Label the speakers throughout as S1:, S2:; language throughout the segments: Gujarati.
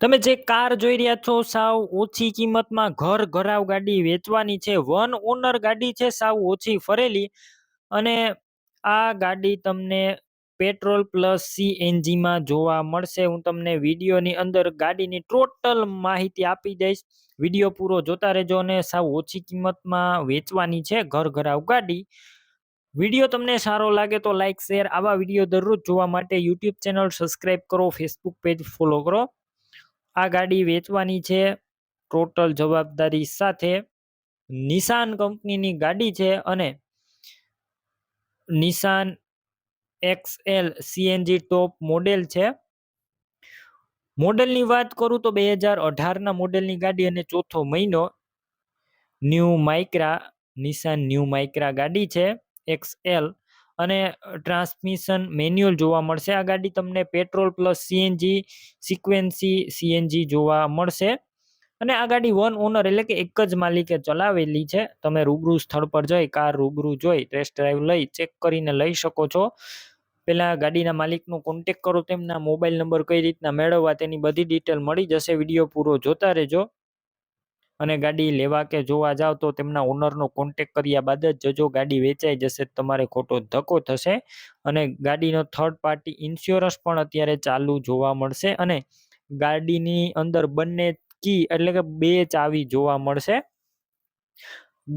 S1: તમે જે કાર જોઈ રહ્યા છો, સાવ ઓછી કિંમતમાં ઘર ઘરાવ ગાડી વેચવાની છે, વન ઓનર ગાડી છે, સાવ ઓછી ફરેલી. અને આ ગાડી તમને પેટ્રોલ પ્લસ સીએનજીમાં જોવા મળશે. હું તમને વિડીયોની અંદર ગાડીની ટોટલ માહિતી આપી દઈશ. વીડિયો પૂરો જોતા રહેજો અને સાવ ઓછી કિંમતમાં વેચવાની છે ઘર ઘરાવ ગાડી. વીડિયો તમને સારો લાગે તો લાઇક શેર આવા વીડિયો દરરોજ જોવા માટે યુટ્યુબ ચેનલ સબસ્ક્રાઈબ કરો, ફેસબુક પેજ ફોલો કરો. આ ગાડી વેચવાની છે. ટોટલ જવાબદારી સાથે નિશાન કંપનીની ગાડી છે અને નિશાન એક્સએલ સીએનજી ટોપ મોડેલ છે. મોડેલની વાત કરું તો બે હજાર અઢારના મોડેલની ગાડી અને ચોથો મહિનો new Micra, Nissan new Micra ગાડી છે. એક્સએલ અને ટ્રાન્સમિશન મેન્યુઅલ જોવા મળશે. આ ગાડી તમને પેટ્રોલ પ્લસ સીએનજી સિક્વેન્સી સીએનજી જોવા મળશે. અને આ ગાડી વન ઓનર એટલે કે એક જ માલિકે ચલાવેલી છે. તમે રૂબરૂ સ્થળ પર જઈ, કાર રૂબરૂ જોઈ, ટેસ્ટ ડ્રાઈવ લઈ, ચેક કરીને લઈ શકો છો. પહેલાં ગાડીના માલિકનો કોન્ટેક કરો, તેમના મોબાઈલ નંબર કઈ રીતના મેળવવા તેની બધી ડિટેલ મળી જશે. વીડિયો પૂરો જોતા રહેજો. અને ગાડી લેવા કે જોવા જાવ તો તેમના ઓનરનો કોન્ટેક કર્યા બાદ જ જજો ગાડી વેચાઈ જશે તમારે ખોટો ધક્કો થશે. અને ગાડીનો થર્ડ પાર્ટી ઇન્સ્યોરન્સ પણ અત્યારે ચાલુ જોવા મળશે અને ગાડીની અંદર બંને કી એટલે કે બે ચાવી જોવા મળશે.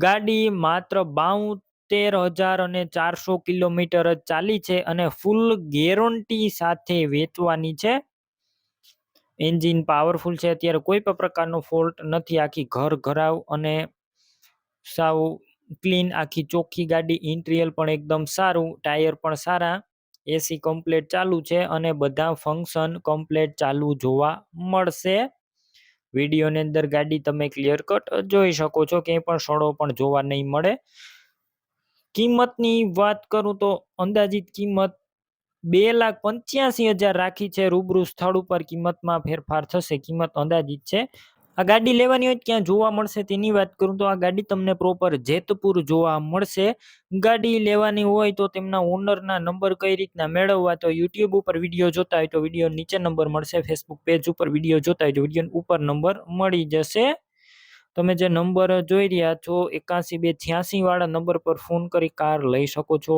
S1: ગાડી માત્ર બાઉતેર હજાર અને ચારસો કિલોમીટર જ ચાલી છે અને ફૂલ ગેરંટી સાથે વેચવાની છે. એન્જિન પાવરફુલ છે, અત્યારે કોઈ પણ પ્રકારનો ફોલ્ટ નથી. આખી ઘર ઘરાવ અને સાવ ક્લીન, આખી ચોખ્ખી ગાડી, ઇન્ટિરિયર પણ એકદમ સારું, ટાયર પણ સારા, એસી કમ્પ્લેટ ચાલુ છે અને બધા ફંક્શન કમ્પ્લેટ ચાલુ જોવા મળશે. વિડીયોની અંદર ગાડી તમે ક્લિયર કટ જોઈ શકો છો, ક્યાંય પણ સડો પણ જોવા નહીં મળે. કિંમતની વાત કરું તો અંદાજિત કિંમત બે લાખ પંચ્યાસી હજાર રાખી છે. રૂબરૂ સ્થળ ઉપર કિંમતમાં ફેરફાર થશે. કિંમત અંદાજિત છે. આ ગાડી લેવાની હોય ક્યાં જોવા મળશે. તેની વાત કરું તો આ ગાડી તમને પ્રોપર જેતપુર જોવા મળશે. ગાડી લેવાની હોય તો તેમના ઓનરના નંબર કઈ રીતના મેળવવા તો યુટ્યુબ ઉપર વીડિયો જોતા હોય તો વીડિયો નીચે નંબર મળશે. ફેસબુક પેજ ઉપર વીડિયો જોતા હોય તો વીડિયો ઉપર નંબર મળી જશે. તમે જે નંબર જોઈ રહ્યા છો એકાસી બે છ્યાસી વાળા નંબર પર ફોન કરી કાર લઈ શકો છો.